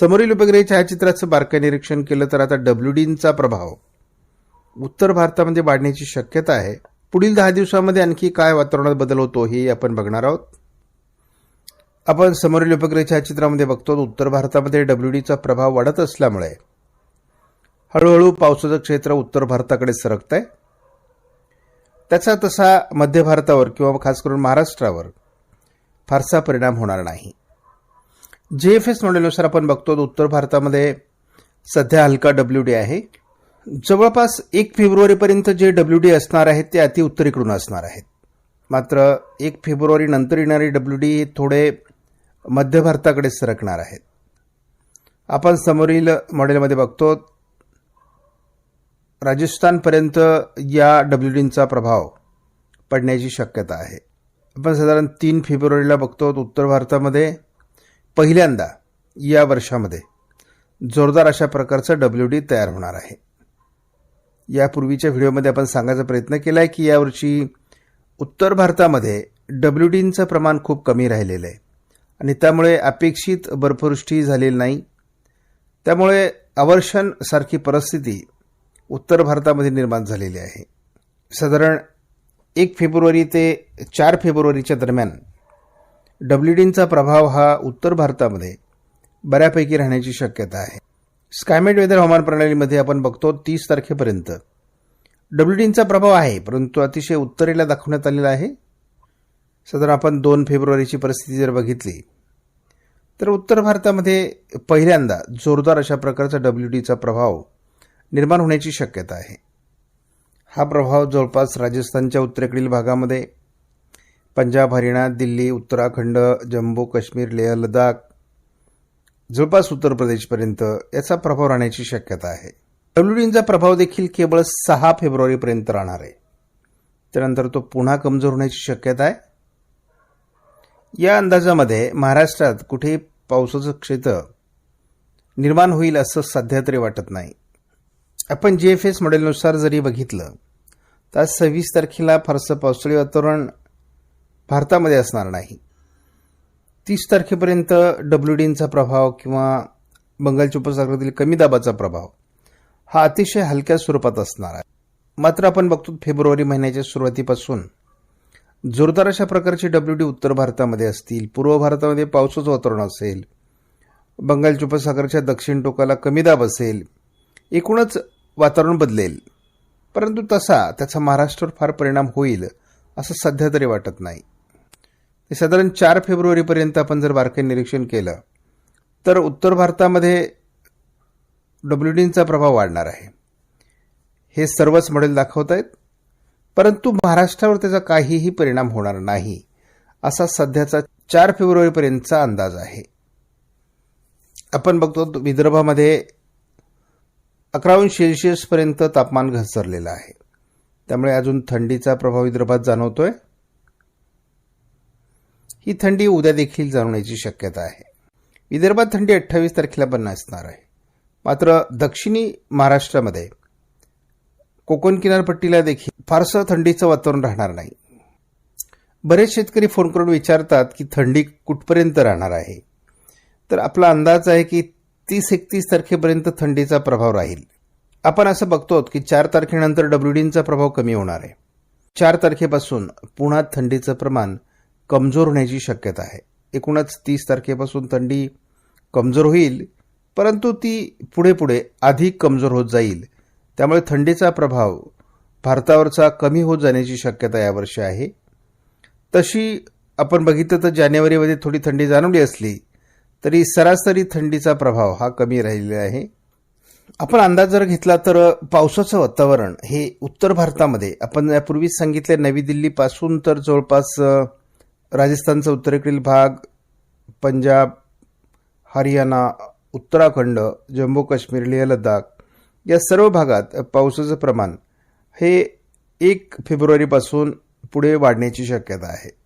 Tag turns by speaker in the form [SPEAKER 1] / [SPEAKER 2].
[SPEAKER 1] समोरील उपग्रही छायाचित्राचं बारकाई निरीक्षण केलं तर आता डब्ल्यू डीचा प्रभाव. उत्तर भारतामध्ये वाढण्याची शक्यता आहे. पुढील दहा दिवसामध्ये आणखी काय वातावरणात बदल होतो हे आपण बघणार आहोत. आपण समोरील उपग्रह छायाचित्रामध्ये बघतो उत्तर भारतामध्ये डब्ल्यू डीचा प्रभाव वाढत असल्यामुळे. हळूहळू पावसाचं क्षेत्र उत्तर भारताकडे सरकत आहे त्याचा तसा मध्य भारतावर किंवा खास करून महाराष्ट्रावर फारसा परिणाम होणार नाही. जे एफ एस मॉडेलनुसार आपण बघतो तर उत्तर भारतामध्ये सध्या हलका डब्ल्यू डी आहे. जवळपास एक फेब्रुवारीपर्यंत जे डब्ल्यू डी असणार आहेत ते अति उत्तरेकडून असणार आहेत. मात्र एक फेब्रुवारी नंतर येणारे डब्ल्यू डी थोडे मध्य भारताकडे सरकणार आहेत. आपण समोरील मॉडेलमध्ये बघतो राजस्थानपर्यंत या डब्ल्यू डींचा प्रभाव पडण्याची शक्यता आहे. आपण साधारण तीन फेब्रुवारीला बघतो उत्तर भारतामध्ये पहिल्यांदा या वर्षामध्ये जोरदार अशा प्रकारचं डब्ल्यू डी तयार होणार आहे. यापूर्वीच्या व्हिडिओमध्ये आपण सांगायचा प्रयत्न केला आहे की यावर्षी उत्तर भारतामध्ये डब्ल्यू डींचं प्रमाण खूप कमी राहिलेलं आहे. आणि त्यामुळे अपेक्षित बर्फवृष्टी झालेली नाही. त्यामुळे अवर्षणसारखी परिस्थिती उत्तर भारतामध्ये निर्माण झालेली आहे. साधारण एक फेब्रुवारी ते चार फेब्रुवारीच्या दरम्यान डब्ल्यूडींचा प्रभाव हा उत्तर भारतामध्ये बऱ्यापैकी राहण्याची शक्यता आहे. स्कायमेट वेदर हवामान प्रणालीमध्ये आपण बघतो तीस तारखेपर्यंत. डब्ल्यूडींचा प्रभाव आहे परंतु अतिशय उत्तरेला दाखवण्यात आलेला आहे. साधारण आपण दोन फेब्रुवारीची परिस्थिती जर बघितली तर उत्तर भारतामध्ये पहिल्यांदा जोरदार अशा प्रकारचा डब्ल्यू डीचा प्रभाव निर्माण होण्याची शक्यता आहे. हा प्रभाव जवळपास राजस्थानच्या उत्तरेकडील भागामध्ये पंजाब हरियाणा दिल्ली उत्तराखंड जम्मू काश्मीर लेह लडाख जवळपास उत्तर प्रदेशपर्यंत याचा प्रभाव राहण्याची शक्यता आहे. डब्ल्यूडीचा प्रभाव देखील केवळ सहा फेब्रुवारीपर्यंत राहणार आहे. त्यानंतर तो पुन्हा कमजोर होण्याची शक्यता आहे. या अंदाजामध्ये महाराष्ट्रात कुठे पावसाचं क्षेत्र निर्माण होईल असं सध्या तरी वाटत नाही. आपण जी एफ एस मॉडेलनुसार जरी बघितलं तर आज सव्वीस तारखेला फारसं पावसाळी वातावरण भारतामध्ये असणार नाही. तीस तारखेपर्यंत डब्ल्यू डींचा प्रभाव किंवा बंगालच्या उपसागरातील कमी दाबाचा प्रभाव हा अतिशय हलक्या स्वरूपात असणार आहे. मात्र आपण बघतो फेब्रुवारी महिन्याच्या सुरुवातीपासून जोरदार अशा प्रकारची डब्ल्यू डी उत्तर भारतामध्ये असतील पूर्व भारतामध्ये पावसाचं वातावरण असेल बंगालच्या उपसागराच्या दक्षिण टोकाला कमी दाब असेल एकूणच वातावरण बदलेल. परंतु तसा त्याचा महाराष्ट्रावर फार परिणाम होईल असं सध्या तरी वाटत नाही. हे साधारण चार फेब्रुवारीपर्यंत आपण जर बारकाई निरीक्षण केलं तर उत्तर भारतामध्ये डब्ल्यू डीचा प्रभाव वाढणार आहे. हे सर्वच मॉडेल दाखवत आहेत परंतु महाराष्ट्रावर त्याचा काहीही परिणाम होणार नाही असा सध्याचा चार फेब्रुवारीपर्यंतचा अंदाज आहे. आपण बघतो विदर्भामध्ये अकराहून सेल्सिअसपर्यंत तापमान घसरलेलं आहे. त्यामुळे अजून थंडीचा प्रभाव विदर्भात जाणवतोय. ही थंडी उद्या देखील जाणवण्याची शक्यता आहे. विदर्भात थंडी अठ्ठावीस तारखेला पण असणार आहे. मात्र दक्षिणी महाराष्ट्रामध्ये कोकण किनारपट्टीला देखील फारसं थंडीचं वातावरण राहणार नाही. बरेच शेतकरी फोन करून विचारतात की थंडी कुठपर्यंत राहणार आहे? तर आपला अंदाज आहे की तीस एकतीस तारखेपर्यंत थंडीचा प्रभाव राहील. आपण असं बघतो की चार तारखेनंतर डब्ल्यूडींचा प्रभाव कमी होणार आहे. चार तारखेपासून पुन्हा थंडीचं प्रमाण कमजोर होण्याची शक्यता आहे. एकूणच तीस तारखेपासून थंडी कमजोर होईल परंतु ती पुढे पुढे अधिक कमजोर होत जाईल. त्यामुळे थंडीचा प्रभाव भारतावरचा कमी होत जाण्याची शक्यता यावर्षी आहे. तशी आपण बघितलं तर जानेवारीमध्ये थोडी थंडी जाणवली असली तरी सरासरी थंडीचा प्रभाव हा कमी राहिलेला आहे. आपण अंदाज जर घेतला तर पावसाचं वातावरण हे उत्तर भारतामध्ये आपण यापूर्वीच सांगितले नवी दिल्लीपासून तर जवळपास राजस्थानचा उत्तरेकडील भाग पंजाब हरियाणा उत्तराखंड जम्मू काश्मीर लेह लडाख या सर्व भागात पावसाचं प्रमाण हे एक फेब्रुवारीपासून पुढे वाढण्याची शक्यता आहे.